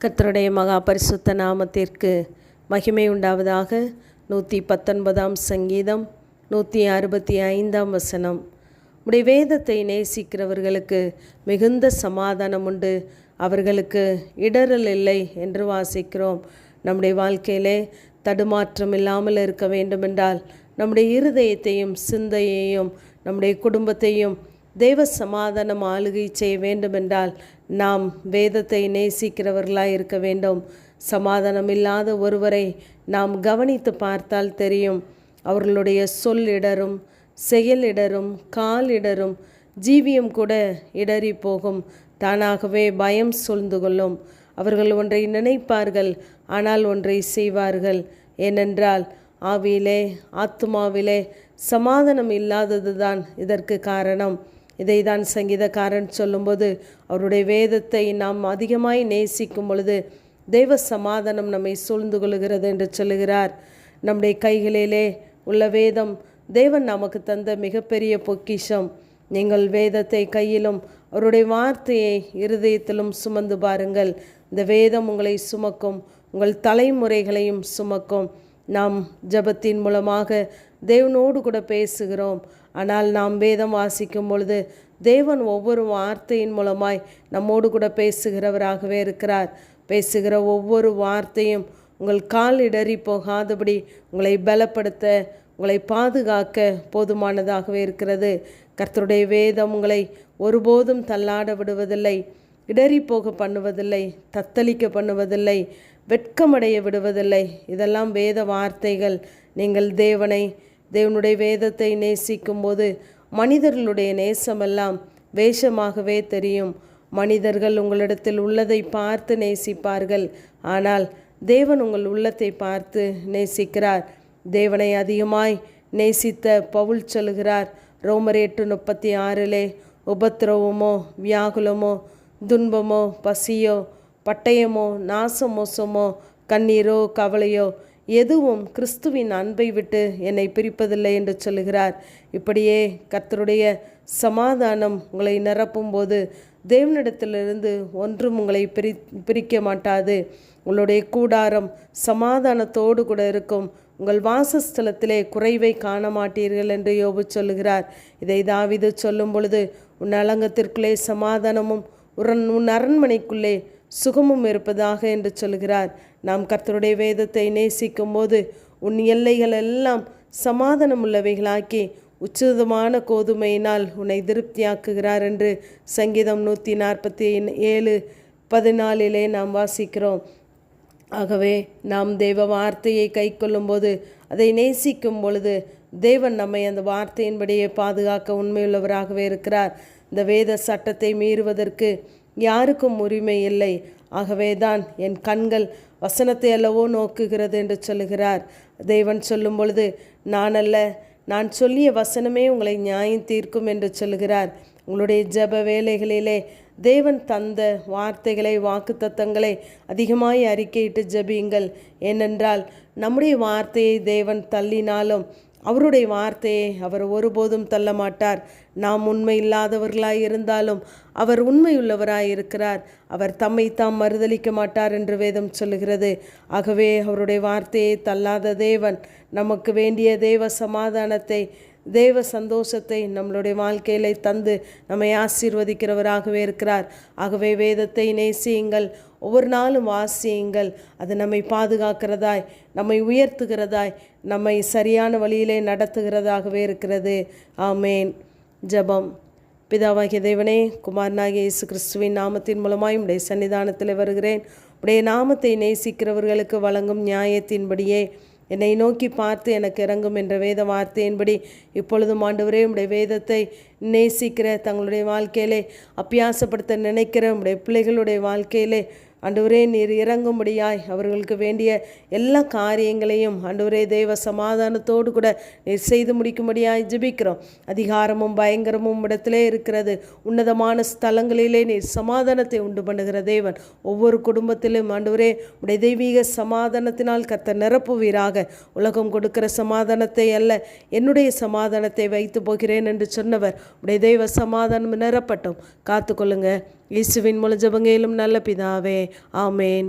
கர்த்தருடைய மகா பரிசுத்த நாமத்திற்கு மகிமை உண்டாவதாக. நூற்றி பத்தொன்பதாம் சங்கீதம் நூற்றி அறுபத்தி ஐந்தாம் வசனம். உடைய வேதத்தை நேசிக்கிறவர்களுக்கு மிகுந்த சமாதானம் உண்டு. அவர்களுக்கு இடரல் இல்லை என்று வாசிக்கிறோம். நம்முடைய வாழ்க்கையிலே தடுமாற்றம் இல்லாமல் இருக்க வேண்டுமென்றால் நம்முடைய இருதயத்தையும் சிந்தையையும் நம்முடைய குடும்பத்தையும் தேவ சமாதானம் ஆளுகை செய்ய வேண்டுமென்றால் நாம் வேதத்தை நேசிக்கிறவர்களாய் இருக்க வேண்டும். சமாதானம் இல்லாத ஒருவரை நாம் கவனித்து பார்த்தால் தெரியும். அவர்களுடைய சொல் இடரும் செயல் இடரும் கால் இடரும் ஜீவியம் கூட இடறி போகும். தானாகவே பயம் சூழ்ந்து கொள்ளும். அவர்கள் ஒன்றை நினைப்பார்கள் ஆனால் ஒன்றை செய்வார்கள். ஏனென்றால் ஆவியிலே ஆத்துமாவிலே சமாதானம் இல்லாததுதான் இதற்கு காரணம். இதை தான் சங்கீதக்காரன் சொல்லும்போது அவருடைய வேதத்தை நாம் அதிகமாய் நேசிக்கும் பொழுது தெய்வ சமாதானம் நம்மை சூழ்ந்து கொள்கிறது என்று சொல்லுகிறார். நம்முடைய கைகளிலே உள்ள வேதம் தேவன் நமக்கு தந்த மிகப்பெரிய பொக்கிஷம். நீங்கள் வேதத்தை கையிலும் அவருடைய வார்த்தையை இருதயத்திலும் சுமந்து பாருங்கள். இந்த வேதம் உங்களை சுமக்கும் உங்கள் தலைமுறைகளையும் சுமக்கும். நாம் ஜபத்தின் மூலமாக தேவனோடு கூட பேசுகிறோம். ஆனால் நாம் வேதம் வாசிக்கும் பொழுது தேவன் ஒவ்வொரு வார்த்தையின் மூலமாய் நம்மோடு கூட பேசுகிறவராகவே இருக்கிறார். பேசுகிற ஒவ்வொரு வார்த்தையும் உங்கள் கால் இடறி போகாதபடி உங்களை பலப்படுத்த உங்களை பாதுகாக்க போதுமானதாகவே இருக்கிறது. கர்த்தருடைய வேதம் உங்களை ஒருபோதும் தள்ளாட விடுவதில்லை இடறி போக பண்ணுவதில்லை தத்தளிக்க பண்ணுவதில்லை வெட்கமடைய விடுவதில்லை. இதெல்லாம் வேத வார்த்தைகள். நீங்கள் தேவனை தேவனுடைய வேதத்தை நேசிக்கும் போது மனிதர்களுடைய நேசமெல்லாம் வேஷமாகவே தெரியும். மனிதர்கள் உங்களிடத்தில் உள்ளதை பார்த்து நேசிப்பார்கள். ஆனால் தேவன் உங்கள் உள்ளத்தை பார்த்து நேசிக்கிறார். தேவனை அதிகமாய் நேசித்த பவுல் சொல்கிறார் ரோமர் எட்டு முப்பத்தி ஆறிலே உபத்திரவமோ வியாகுலமோ துன்பமோ பசியோ பட்டயமோ நாச மோசமோ கண்ணீரோ கவலையோ எதுவும் கிறிஸ்துவின் அன்பை விட்டு என்னை பிரிப்பதில்லை என்று சொல்லுகிறார். இப்படியே கர்த்தருடைய சமாதானம் உங்களை நிரப்பும்போது தேவனிடத்திலிருந்து ஒன்றும் உங்களை பிரி பிரிக்க மாட்டாது. உங்களுடைய கூடாரம் சமாதானத்தோடு கூட இருக்கும். உங்கள் வாசஸ்தலத்திலே குறைவை காண மாட்டீர்கள் என்று யோபு சொல்லுகிறார். இதை தாவிது சொல்லும் பொழுது உன் அலங்கத்திற்குள்ளே சமாதானமும் உன் உன் அரண்மனைக்குள்ளே சுகமும் இருப்பதாக என்று சொல்கிறார். நாம் கர்த்தருடைய வேதத்தை நேசிக்கும் போது உன் எல்லைகள் எல்லாம் சமாதானம் உள்ளவைகளாக்கி உச்சிதமான கோதுமையினால் உன்னை திருப்தியாக்குகிறார் என்று சங்கீதம் நூற்றி நாற்பத்தி ஏழு பதினாலிலே நாம் வாசிக்கிறோம். ஆகவே நாம் தேவ வார்த்தையை கை கொள்ளும்போது அதை நேசிக்கும் பொழுது தேவன் நம்மை அந்த வார்த்தையின்படியே பாதுகாக்க உண்மையுள்ளவராகவே இருக்கிறார். இந்த வேத சட்டத்தை மீறுவதற்கு யாருக்கும் உரிமை இல்லை. ஆகவே தான் என் கண்கள் வசனத்தை அல்லவோ நோக்குகிறது என்று சொல்லுகிறார். தேவன் சொல்லும் பொழுது நான் அல்ல நான் சொல்லிய வசனமே உங்களை நியாயம் தீர்க்கும் என்று சொல்லுகிறார். உங்களுடைய ஜப வேலைகளிலே தேவன் தந்த வார்த்தைகளை வாக்குத்தத்தங்களை அதிகமாய் அறிக்கையிட்டு ஜபியுங்கள். ஏனென்றால் நம்முடைய வார்த்தையை தேவன் தள்ளினாலும் அவருடைய வார்த்தையை அவர் ஒருபோதும் தள்ள மாட்டார் நாம் உண்மை இல்லாதவர்களாய் இருந்தாலும் அவர் உண்மையுள்ளவராய் இருக்கிறார். அவர் தம்மை தாம் மறுதளிக்க மாட்டார் என்று வேதம் சொல்லுகிறது. ஆகவே அவருடைய வார்த்தையை தள்ளாத தேவன் நமக்கு வேண்டிய தேவ சமாதானத்தை தேவ சந்தோஷத்தை நம்மளுடைய வாழ்க்கையில தந்து நம்மை ஆசீர்வதிக்கிறவராகவே இருக்கிறார். ஆகவே வேதத்தை நேசியுங்கள். ஒவ்வொரு நாளும் வாசியுங்கள். அது நம்மை பாதுகாக்கிறதாய் நம்மை உயர்த்துகிறதாய் நம்மை சரியான வழியிலே நடத்துகிறதாகவே இருக்கிறது. ஆமேன். ஜபம். பிதாவாகிய தேவனே குமாரனாகிய இயேசு கிறிஸ்துவின் நாமத்தின் மூலமாய் உடைய சன்னிதானத்தில் வருகிறேன். உடைய நாமத்தை நேசிக்கிறவர்களுக்கு வழங்கும் நியாயத்தின்படியே என்னை நோக்கி பார்த்து எனக்கு இறங்கும் என்ற வேத வார்த்தையின்படி இப்பொழுதும் ஆண்டவரே உடைய வேதத்தை நேசிக்கிற தங்களுடைய வாழ்க்கையிலே அப்பியாசப்படுத்த நினைக்கிற உடைய பிள்ளைகளுடைய வாழ்க்கையிலே ஆண்டவரே நீர் இறங்கும்படியாய் அவர்களுக்கு வேண்டிய எல்லா காரியங்களையும் ஆண்டவரே தெய்வ சமாதானத்தோடு கூட நீர் செய்து முடிக்கும்படியாய் ஜிபிக்கிறோம். அதிகாரமும் பயங்கரமும் இடத்திலே இருக்கிறது. உன்னதமான ஸ்தலங்களிலே நீர் சமாதானத்தை உண்டு பண்ணுகிற தேவன். ஒவ்வொரு குடும்பத்திலும் ஆண்டவரே உடைய தெய்வீக சமாதானத்தினால் கத்த நிரப்புவீராக. உலகம் கொடுக்கிற சமாதானத்தை அல்ல என்னுடைய சமாதானத்தை வைத்து போகிறேன் என்று சொன்னவர். உடைய தெய்வ சமாதானம் நிரப்பட்டும். காத்துக்கொள்ளுங்கள் இயேசுவின் மூல ஜபங்கையிலும் நல்ல பிதாவே ஆமேன்.